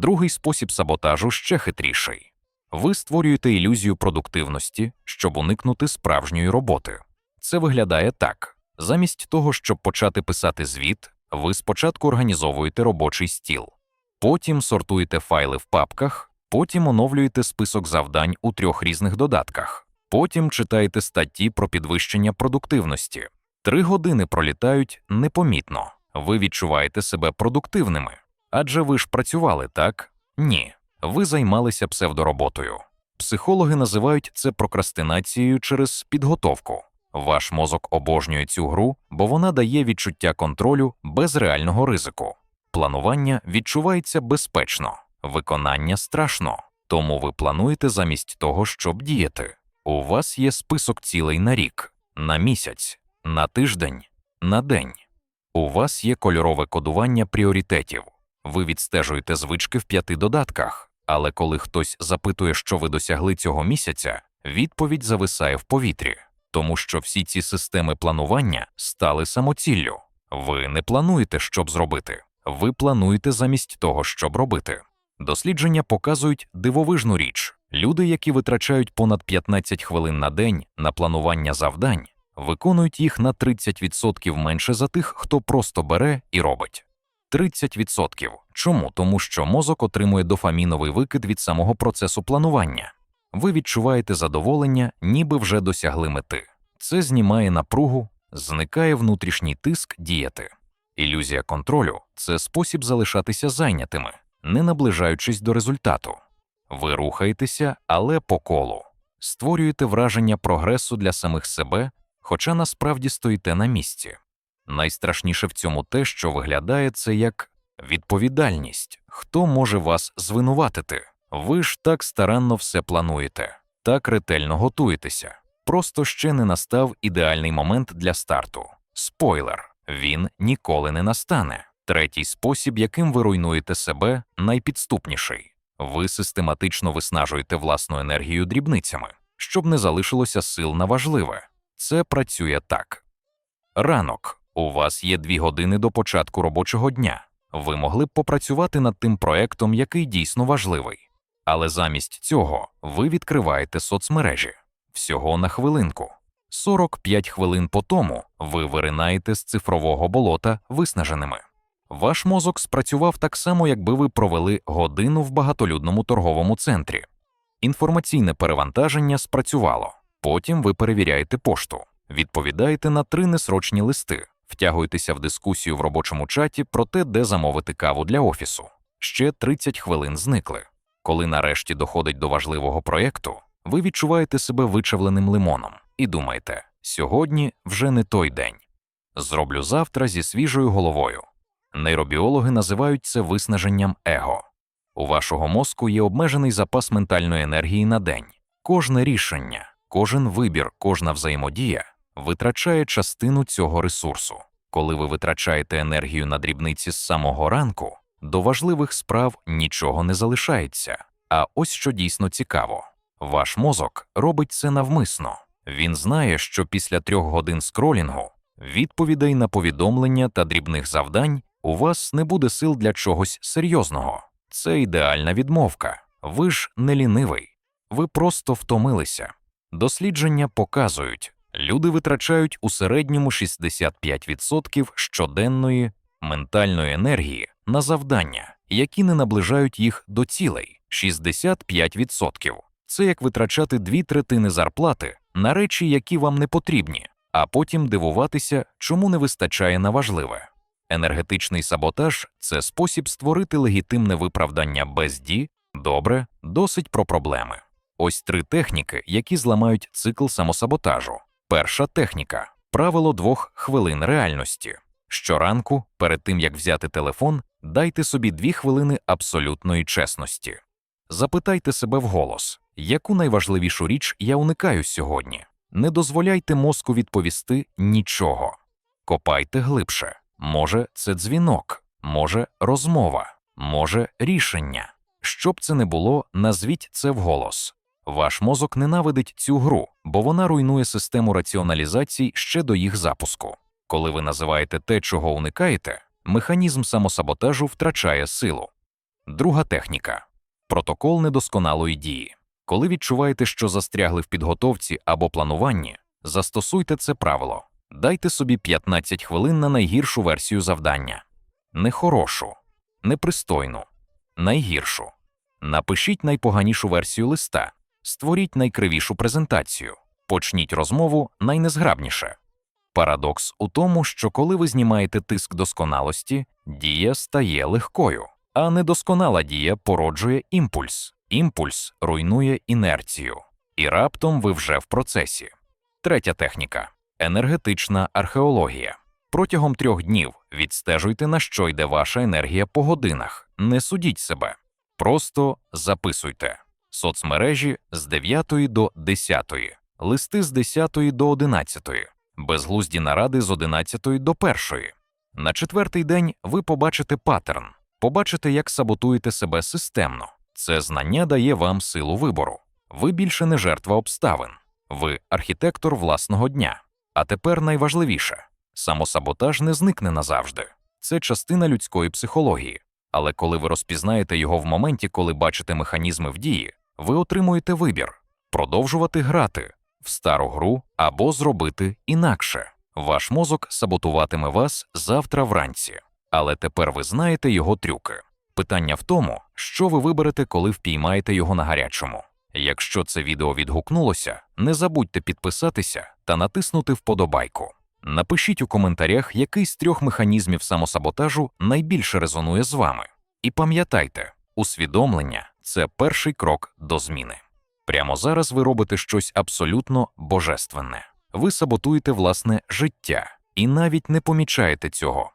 Другий спосіб саботажу ще хитріший. Ви створюєте ілюзію продуктивності, щоб уникнути справжньої роботи. Це виглядає так: замість того, щоб почати писати звіт, ви спочатку організовуєте робочий стіл, потім сортуєте файли в папках, потім оновлюєте список завдань у трьох різних додатках, потім читаєте статті про підвищення продуктивності. Три години пролітають непомітно. Ви відчуваєте себе продуктивними. Адже ви ж працювали, так? Ні. Ви займалися псевдороботою. Психологи називають це прокрастинацією через підготовку. Ваш мозок обожнює цю гру, бо вона дає відчуття контролю без реального ризику. Планування відчувається безпечно, виконання страшно, тому ви плануєте замість того, щоб діяти. У вас є список цілей на рік, на місяць, на тиждень, на день. У вас є кольорове кодування пріоритетів. Ви відстежуєте звички в п'яти додатках, але коли хтось запитує, що ви досягли цього місяця, відповідь зависає в повітрі, тому що всі ці системи планування стали самоціллю. Ви не плануєте, щоб зробити, ви плануєте замість того, щоб робити. Дослідження показують дивовижну річ: люди, які витрачають понад 15 хвилин на день на планування завдань, виконують їх на 30% менше за тих, хто просто бере і робить. 30%. Чому? Тому що мозок отримує дофаміновий викид від самого процесу планування. Ви відчуваєте задоволення, ніби вже досягли мети. Це знімає напругу, зникає внутрішній тиск діяти. Ілюзія контролю це спосіб залишатися зайнятими, не наближаючись до результату. Ви рухаєтеся, але по колу, створюєте враження прогресу для самих себе, хоча насправді стоїте на місці. Найстрашніше в цьому те, що виглядає це як відповідальність. Хто може вас звинуватити? Ви ж так старанно все плануєте, так ретельно готуєтеся. Просто ще не настав ідеальний момент для старту. Спойлер, він ніколи не настане. Третій спосіб, яким ви руйнуєте себе, найпідступніший. Ви систематично виснажуєте власну енергію дрібницями, щоб не залишилося сил на важливе. Це працює так. Ранок. У вас є дві години до початку робочого дня. Ви могли б попрацювати над тим проектом, який дійсно важливий. Але замість цього ви відкриваєте соцмережі всього на хвилинку. 45 хвилин по тому ви виринаєте з цифрового болота виснаженими. Ваш мозок спрацював так само, якби ви провели годину в багатолюдному торговому центрі. Інформаційне перевантаження спрацювало. Потім ви перевіряєте пошту, відповідаєте на три несрочні листи, втягуєтеся в дискусію в робочому чаті про те, де замовити каву для офісу. Ще 30 хвилин зникли. Коли нарешті доходить до важливого проєкту, ви відчуваєте себе вичавленим лимоном і думаєте, сьогодні вже не той день. Зроблю завтра зі свіжою головою. Нейробіологи називають це виснаженням его. У вашого мозку є обмежений запас ментальної енергії на день. Кожне рішення, кожен вибір, кожна взаємодія витрачає частину цього ресурсу. Коли ви витрачаєте енергію на дрібниці з самого ранку, до важливих справ нічого не залишається. А ось що дійсно цікаво: ваш мозок робить це навмисно. Він знає, що після трьох годин скролінгу, відповідей на повідомлення та дрібних завдань у вас не буде сил для чогось серйозного. Це ідеальна відмовка. Ви ж не лінивий, ви просто втомилися. Дослідження показують, люди витрачають у середньому 65% щоденної ментальної енергії на завдання, які не наближають їх до цілей 65%. Це як витрачати дві третини зарплати на речі, які вам не потрібні, а потім дивуватися, чому не вистачає на важливе. Енергетичний саботаж це спосіб створити легітимне виправдання без ді, добре, досить про проблеми. Ось три техніки, які зламають цикл самосаботажу. Перша техніка правило двох хвилин реальності. Щоранку, перед тим як взяти телефон, дайте собі дві хвилини абсолютної чесності. Запитайте себе вголос, яку найважливішу річ я уникаю сьогодні. Не дозволяйте мозку відповісти нічого. Копайте глибше. Може, це дзвінок, може, розмова, може, рішення. Щоб це не було, назвіть це вголос. Ваш мозок ненавидить цю гру, бо вона руйнує систему раціоналізації ще до їх запуску. Коли ви називаєте те, чого уникаєте, механізм самосаботажу втрачає силу. Друга техніка протокол недосконалої дії. Коли відчуваєте, що застрягли в підготовці або плануванні, застосуйте це правило. Дайте собі 15 хвилин на найгіршу версію завдання. Нехорошу, непристойну, найгіршу. Напишіть найпоганішу версію листа, створіть найкривішу презентацію, почніть розмову найнезграбніше. Парадокс у тому, що коли ви знімаєте тиск досконалості, дія стає легкою, а недосконала дія породжує імпульс. Імпульс руйнує інерцію, і раптом ви вже в процесі. Третя техніка енергетична археологія. Протягом трьох днів відстежуйте, на що йде ваша енергія по годинах, не судіть себе. Просто записуйте соцмережі з 9 до 10, листи з 10 до 11, безглузді наради з 11 до 1. На четвертий день ви побачите паттерн, побачите, як саботуєте себе системно. Це знання дає вам силу вибору. Ви більше не жертва обставин, ви архітектор власного дня. А тепер найважливіше самосаботаж не зникне назавжди. Це частина людської психології. Але коли ви розпізнаєте його в моменті, коли бачите механізми в дії, ви отримуєте вибір продовжувати грати в стару гру або зробити інакше. Ваш мозок саботуватиме вас завтра вранці, але тепер ви знаєте його трюки. Питання в тому, що ви виберете, коли впіймаєте його на гарячому. Якщо це відео відгукнулося, не забудьте підписатися та натиснути вподобайку. Напишіть у коментарях, який з трьох механізмів самосаботажу найбільше резонує з вами. І пам'ятайте, усвідомлення це перший крок до зміни. Прямо зараз ви робите щось абсолютно божественне. Ви саботуєте власне життя і навіть не помічаєте цього.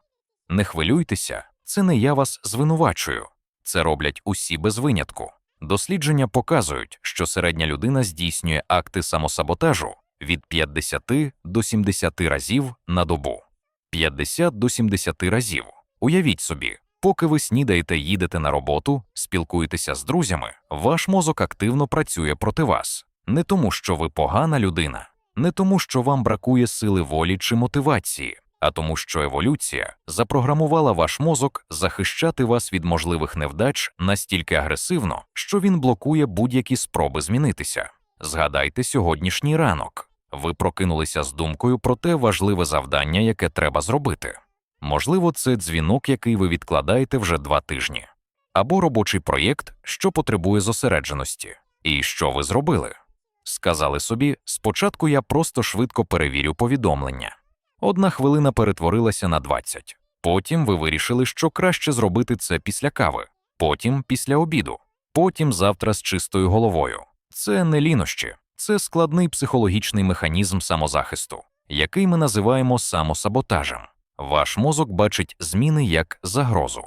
Не хвилюйтеся, це не я вас звинувачую, це роблять усі без винятку. Дослідження показують, що середня людина здійснює акти самосаботажу від 50 до 70 разів на добу. 50 до 70 разів. Уявіть собі, поки ви снідаєте, їдете на роботу, спілкуєтеся з друзями, ваш мозок активно працює проти вас. Не тому, що ви погана людина, не тому, що вам бракує сили волі чи мотивації, а тому, що еволюція запрограмувала ваш мозок захищати вас від можливих невдач настільки агресивно, що він блокує будь-які спроби змінитися. Згадайте сьогоднішній ранок. Ви прокинулися з думкою про те важливе завдання, яке треба зробити. Можливо, це дзвінок, який ви відкладаєте вже два тижні, або робочий проєкт, що потребує зосередженості. І що ви зробили? Сказали собі, спочатку я просто швидко перевірю повідомлення. Одна хвилина перетворилася на 20. Потім ви вирішили, що краще зробити це після кави, потім після обіду, потім завтра з чистою головою. Це не лінощі, це складний психологічний механізм самозахисту, який ми називаємо самосаботажем. Ваш мозок бачить зміни як загрозу,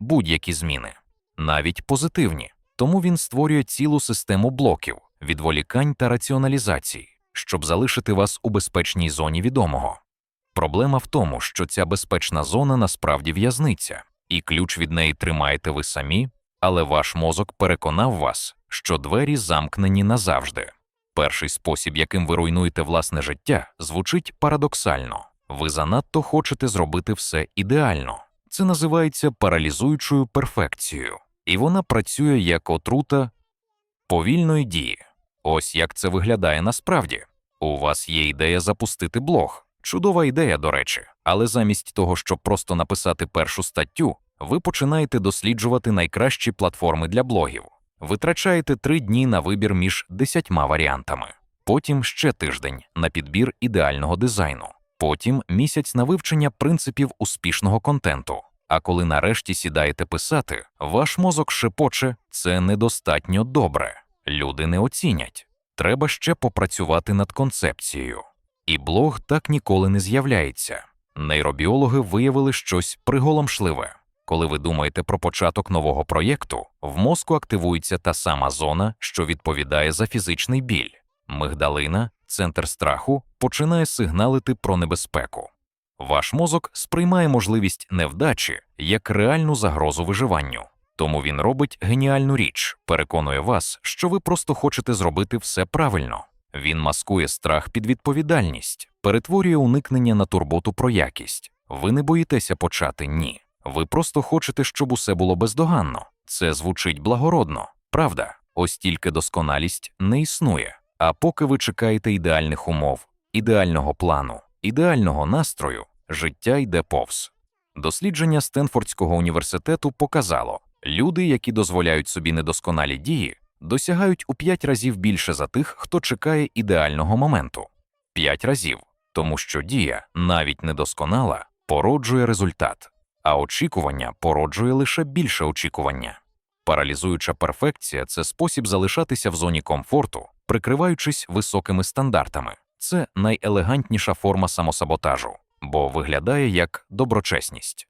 будь-які зміни, навіть позитивні, тому він створює цілу систему блоків, відволікань та раціоналізацій, щоб залишити вас у безпечній зоні відомого. Проблема в тому, що ця безпечна зона насправді в'язниця, і ключ від неї тримаєте ви самі, але ваш мозок переконав вас, що двері замкнені назавжди. Перший спосіб, яким ви руйнуєте власне життя, звучить парадоксально. Ви занадто хочете зробити все ідеально. Це називається паралізуючою перфекцією, і вона працює як отрута повільної дії. Ось як це виглядає насправді. У вас є ідея запустити блог. Чудова ідея, до речі, але замість того, щоб просто написати першу статтю, ви починаєте досліджувати найкращі платформи для блогів. Витрачаєте три дні на вибір між десятьма варіантами, потім ще тиждень на підбір ідеального дизайну, потім місяць на вивчення принципів успішного контенту. А коли нарешті сідаєте писати, ваш мозок шепоче це недостатньо добре. Люди не оцінять. Треба ще попрацювати над концепцією. І блог так ніколи не з'являється. Нейробіологи виявили щось приголомшливе. Коли ви думаєте про початок нового проєкту, в мозку активується та сама зона, що відповідає за фізичний біль. Мигдалина, центр страху, починає сигналити про небезпеку. Ваш мозок сприймає можливість невдачі як реальну загрозу виживанню, тому він робить геніальну річ, переконує вас, що ви просто хочете зробити все правильно. Він маскує страх під відповідальність, перетворює уникнення на турботу про якість. Ви не боїтеся почати ні. Ви просто хочете, щоб усе було бездоганно. Це звучить благородно, правда? Ось тільки досконалість не існує. А поки ви чекаєте ідеальних умов, ідеального плану, ідеального настрою, життя йде повз. Дослідження Стенфордського університету показало, люди, які дозволяють собі недосконалі дії, досягають у 5 разів більше за тих, хто чекає ідеального моменту. 5 разів, тому що дія, навіть недосконала, породжує результат, а очікування породжує лише більше очікування. Паралізуюча перфекція це спосіб залишатися в зоні комфорту, прикриваючись високими стандартами. Це найелегантніша форма самосаботажу, бо виглядає як доброчесність.